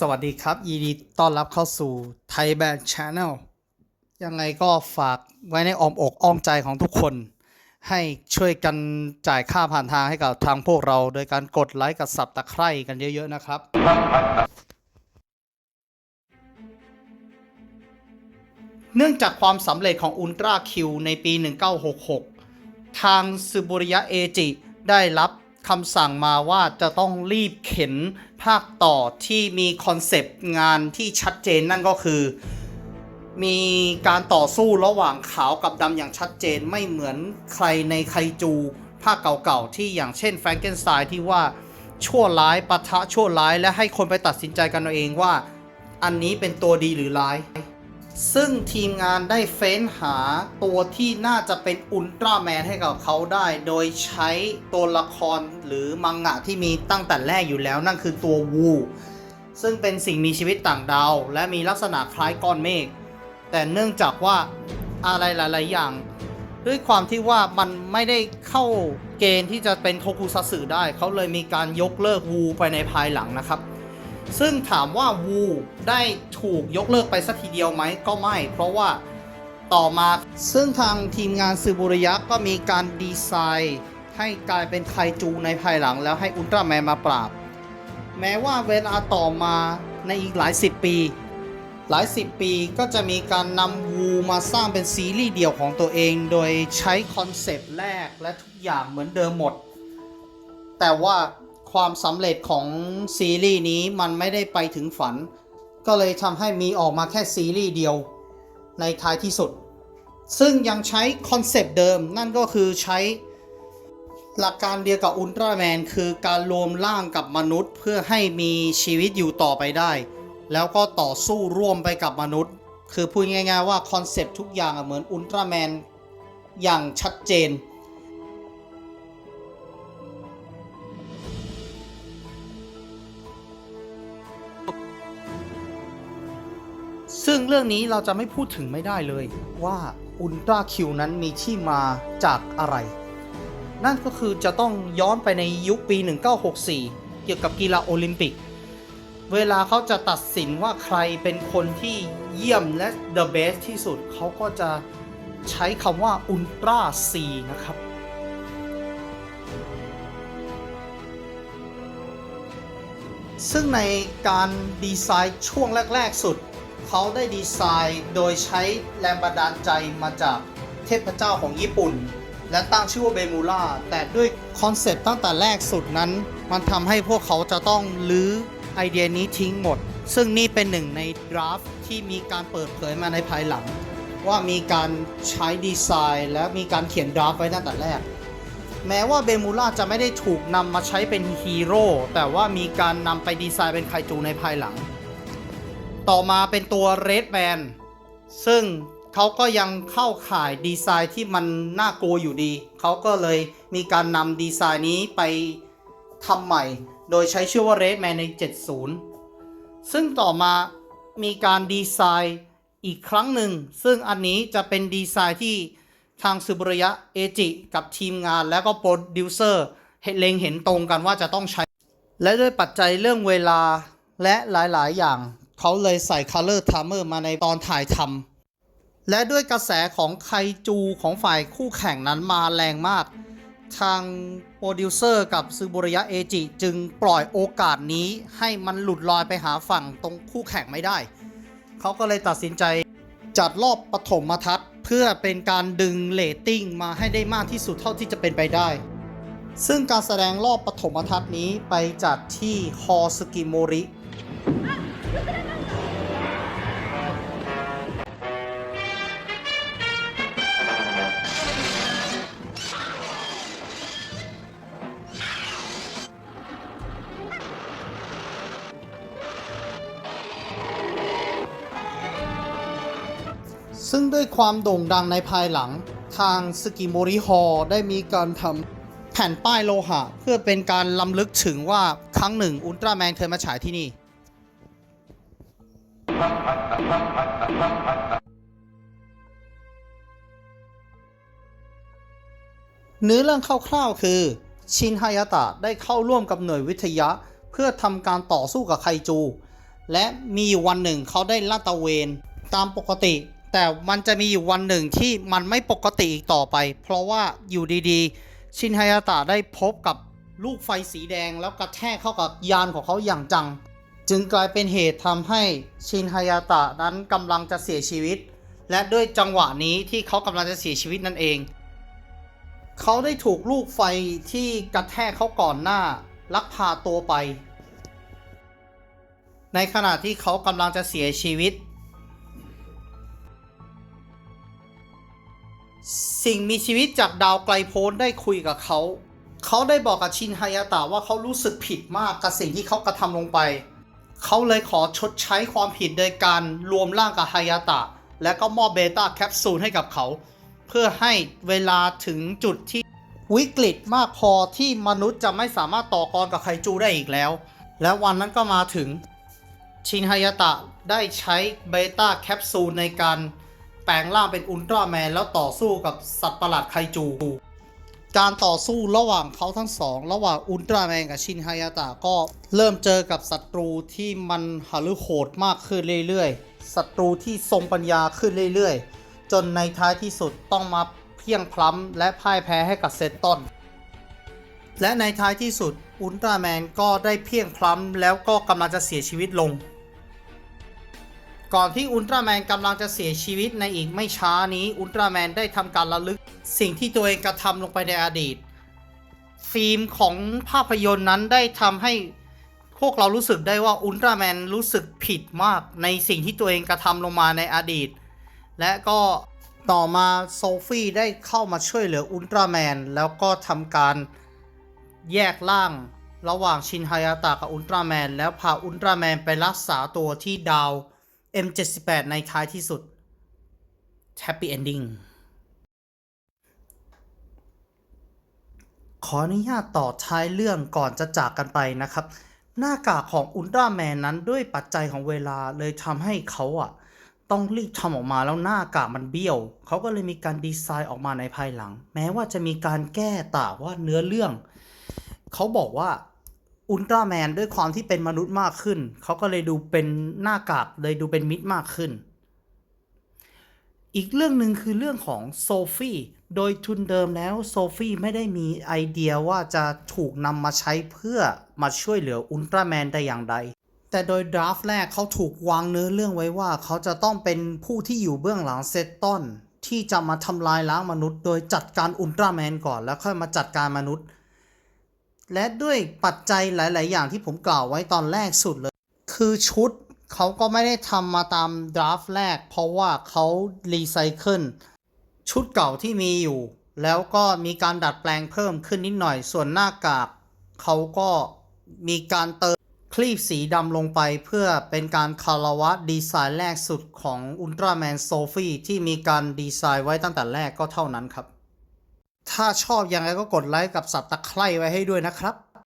สวัสดีครับ ยินดีต้อนรับเข้าสู่ไทยแบนด์ชาแนลยังไงก็ฝากไว้ในอ้อมอกอ้อมใจของทุกคน ให้ช่วยกันจ่ายค่าผ่านทางให้กับทางพวกเรา โดยการกดไลค์กับสับตะไคร่กันเยอะๆนะครับ เนื่องจากความสำเร็จของอุลตร้าคิวในปี 1966 ทางซูบุริยะเอจิได้รับ คำสั่งมาว่าจะต้องรีบเข็นภาคต่อที่มีคอนเซปต์งานที่ชัดเจนนั่นก็คือ มีการต่อสู้ระหว่างขาวกับดำอย่างชัดเจนไม่เหมือนใครในไคจูภาคเก่าๆที่อย่างเช่นแฟรงเกนสไตน์ที่ว่าชั่วร้ายปะทะชั่วร้ายและให้คนไปตัดสินใจกันเอาเองว่า อันนี้เป็นตัวดีหรือร้าย ซึ่งทีมงานได้เฟ้นหาตัวที่น่าจะเป็นอุลตร้าแมนให้กับเขาได้ โดยใช้ตัวละครหรือมังงะที่มีตั้งแต่แรกอยู่แล้วนั่นคือตัววู ซึ่งเป็นสิ่งมีชีวิตต่างดาว และมีลักษณะคล้ายก้อนเมฆ แต่เนื่องจากว่าอะไรหลาย ๆ อย่าง ด้วยความที่ว่ามันไม่ได้เข้าเกณฑ์ที่จะเป็นโทคุซัตสึได้ เขาเลยมีการยกเลิกวูไปในภายหลังนะครับ ซึ่งถามว่าวูได้ถูกยกเลิกไปสักทีเดียวไหมก็ไม่ เพราะว่าต่อมาซึ่งทางทีมงานซูบุริยะก็มีการดีไซน์ ให้กลายเป็นไคจูในภายหลังแล้วให้อุลตร้าแมนมาปราบ แม้ว่าเวลาต่อมาในอีกหลายสิบปี หลายสิบปีก็จะมีการนำวูมาสร้างเป็นซีรีส์เดี่ยวของตัวเอง โดยใช้คอนเซปต์แรกและทุกอย่างเหมือนเดิมหมด แต่ว่า ความสำเร็จของซีรีส์นี้มันไม่ได้ไปถึงฝัน ก็เลยทำให้มีออกมาแค่ซีรีส์เดียวในท้ายที่สุด ซึ่งยังใช้คอนเซปต์เดิมนั่นก็คือใช้หลักการเดียวกับอุลตร้าแมนคือการรวมร่างกับมนุษย์ เพื่อให้มีชีวิตอยู่ต่อไปได้ แล้วก็ต่อสู้ร่วมไปกับมนุษย์ คือพูดง่ายๆว่าคอนเซปต์ทุกอย่างเหมือนอุลตร้าแมนอย่างชัดเจน งเรื่องนี้เราจะไม่พูดถึงไม่ได้เลยว่าอุลตราคิวนั้นมีที่มาจากอะไร นั่นก็คือจะต้องย้อนไปในยุคปี 1964 เกี่ยวกับกีฬาโอลิมปิก เวลาเขาจะตัดสินว่าใครเป็นคนที่เยี่ยมและ the best ที่สุด เขาก็จะใช้คำว่าอุลตราซีนะครับซึ่งในการดีไซน์ช่วงแรก ๆ สุด เขาได้ดีไซน์โดยใช้แรงบันดาลใจมาจากเทพเจ้าของญี่ปุ่น และตั้งชื่อว่าเบมูล่าแต่ด้วยคอนเซปต์ตั้งแต่แรกสุดนั้น มันทำให้พวกเขาจะต้องลื้อไอเดียนี้ทิ้งหมด ซึ่งนี่เป็นหนึ่งในดราฟที่มีการเปิดเผยมาในภายหลัง ว่ามีการใช้ดีไซน์ และมีการเขียนดราฟไว้ตั้งแต่แรก แม้ว่าเบมูล่าจะไม่ได้ถูกนำมาใช้เป็นฮีโร่แต่ว่ามีการนำไปดีไซน์เป็นไคจูในภายหลัง ต่อมาเป็นตัวเรดแมนซึ่งเขาก็ยังเข้าข่ายดีไซน์ที่มันน่ากลัวอยู่ดี เขาก็เลยมีการนำดีไซน์นี้ไปทำใหม่ โดยใช้ชื่อว่าเรดแมนใน 70 ซึ่งต่อมามีการดีไซน์อีกครั้งหนึ่ง ซึ่งอันนี้จะเป็นดีไซน์ที่ทางซูบริยะเอจิกับทีมงานและก็โปรดิวเซอร์เห็นเล็งเห็นตรงกันว่าจะต้องใช้ และด้วยปัจจัยเรื่องเวลาและหลาย ๆ อย่าง เขาเลยใส่ Color Timer มาในตอนถ่ายทำและด้วยกระแสของไคจูของฝ่ายคู่แข่งนั้นมาแรงมาก ทางโปรดิวเซอร์กับซูบุริยะเอจิจึงปล่อยโอกาสนี้ให้มันหลุดลอยไปหาฝั่งตรงคู่แข่งไม่ได้ เขาก็เลยตัดสินใจจัดรอบปฐมทัศน์เพื่อเป็นการดึงเรตติ้งมาให้ได้มากที่สุดเท่าที่จะเป็นไปได้ ซึ่งการแสดงรอบปฐมทัศน์นี้ไปจัดที่ฮอสกิโมริ ซึ่งด้วยความโด่งดังในภายหลัง ทางสกิโมริฮอได้มีการทำแผ่นป้ายโลหะ เพื่อเป็นการล้ำลึกถึงว่าครั้งหนึ่งอุลตร้าแมนเคยมาฉายที่นี่ เนื้อเรื่องคร่าวๆคือชินฮายาตะได้เข้าร่วมกับหน่วยวิทยะ เพื่อทำการต่อสู้กับไคจู และมีวันหนึ่งเขาได้ลาดตะเวน ตามปกติ แต่มันจะมีอยู่วันหนึ่งที่มันไม่ปกติอีกต่อไป เพราะว่าอยู่ดีๆ ชินไฮยาตะได้พบกับลูกไฟสีแดงแล้วกระแทกเข้ากับยานของเขาอย่างจัง จึงกลายเป็นเหตุทำให้ชินไฮยาตะนั้นกำลังจะเสียชีวิต และด้วยจังหวะนี้ที่เขากำลังจะเสียชีวิตนั่นเอง เขาได้ถูกลูกไฟที่กระแทกเขาก่อนหน้า ลักพาตัวไป ในขณะที่เขากำลังจะเสียชีวิต สิ่งมีชีวิตจากดาวไกลโพ้นได้คุยกับเขา เขาได้บอกกับชินฮายาตะว่าเขารู้สึกผิดมากกับสิ่งที่เขากระทำลงไป เขาเลยขอชดใช้ความผิดโดยการรวมร่างกับฮายาตะ และก็มอบเบต้าแคปซูลให้กับเขา เพื่อให้เวลาถึงจุดที่วิกฤตมากพอที่มนุษย์จะไม่สามารถต่อกรกับไคจูได้อีกแล้ว และวันนั้นก็มาถึงชินฮายาตะได้ใช้เบต้าแคปซูลในการ แปลงร่างเป็นอุลตร้าแมนแล้วต่อสู้กับสัตว์ประหลาดไคจู การต่อสู้ระหว่างเขาทั้งสอง ระหว่างอุลตร้าแมนกับชินฮายาตะก็เริ่มเจอกับศัตรูที่มันหฤโหดมากขึ้นเรื่อยๆ ศัตรูที่ทรงปัญญาขึ้นเรื่อยๆ จนในท้ายที่สุดต้องมาเพียงพล้ำและพ่ายแพ้ให้กับเซตตอนและในท้ายที่สุดอุลตร้าแมนก็ได้เพียงพล้ำแล้วก็กำลังจะเสียชีวิตลง ก่อนที่อุลตร้าแมนกำลังจะเสียชีวิตในอีกไม่ช้านี้อุลตร้าแมนได้ทำการระลึก สิ่งที่ตัวเองกระทำลงไปในอดีต ฟิล์มของภาพยนตร์นั้นได้ทำให้พวกเรารู้สึกได้ว่าอุลตร้าแมนรู้สึกผิดมากในสิ่งที่ตัวเองกระทำลงมาในอดีต และก็ต่อมาโซฟีได้เข้ามาช่วยเหลืออุลตร้าแมนแล้วก็ทำการแยกร่างระหว่างชินฮายาตะกับอุลตร้าแมนแล้วพาอุลตร้าแมนไปรักษาตัวที่ดาว M78 ในท้ายที่สุด Happy Ending ขออนุญาตต่อท้ายเรื่องก่อนจะจากกันไปนะครับ หน้ากากของอุลตร้าแมนนั้นด้วยปัจจัยของเวลาเลยทำให้เขาอะต้องรีบทำออกมาแล้วหน้ากากมันเบี้ยว เขาก็เลยมีการดีไซน์ออกมาในภายหลัง แม้ว่าจะมีการแก้ต่างว่าเนื้อเรื่อง เขาบอกว่า อุลตร้าแมนด้วยความที่เป็นมนุษย์มากขึ้น เขาก็เลยดูเป็นหน้ากากเลยดูเป็นมิตรมากขึ้น อีกเรื่องหนึ่งคือเรื่องของโซฟีโดยทุนเดิมแล้วโซฟีไม่ได้มีไอเดียว่าจะถูกนำมาใช้เพื่อมาช่วยเหลืออุลตร้าแมนแต่อย่างใด แต่โดยดราฟต์แรกเขาถูกวางเนื้อเรื่องไว้ว่า เขาจะต้องเป็นผู้ที่อยู่เบื้องหลังเซตตอนที่จะมาทำลายล้างมนุษย์ โดยจัดการอุลตร้าแมนก่อนแล้วค่อยมาจัดการมนุษย์ และด้วยปัจจัยหลาย ๆ อย่างที่ผมกล่าวไว้ตอนแรกสุดเลย คือชุดเขาก็ไม่ได้ทำมาตามดราฟต์แรก เพราะว่าเขารีไซเคิลชุดเก่าที่มีอยู่ แล้วก็มีการดัดแปลงเพิ่มขึ้นนิดหน่อย ส่วนหน้ากากเขาก็มีการเติมคลีบสีดำลงไปเพื่อเป็นการคารวะดีไซน์แรกสุดของอุลตร้าแมนโซฟีที่มีการดีไซน์ไว้ตั้งแต่แรกก็เท่านั้นครับ ถ้าชอบยังไงก็กดไลค์กับสับตะไคร่ไว้ให้ด้วยนะครับ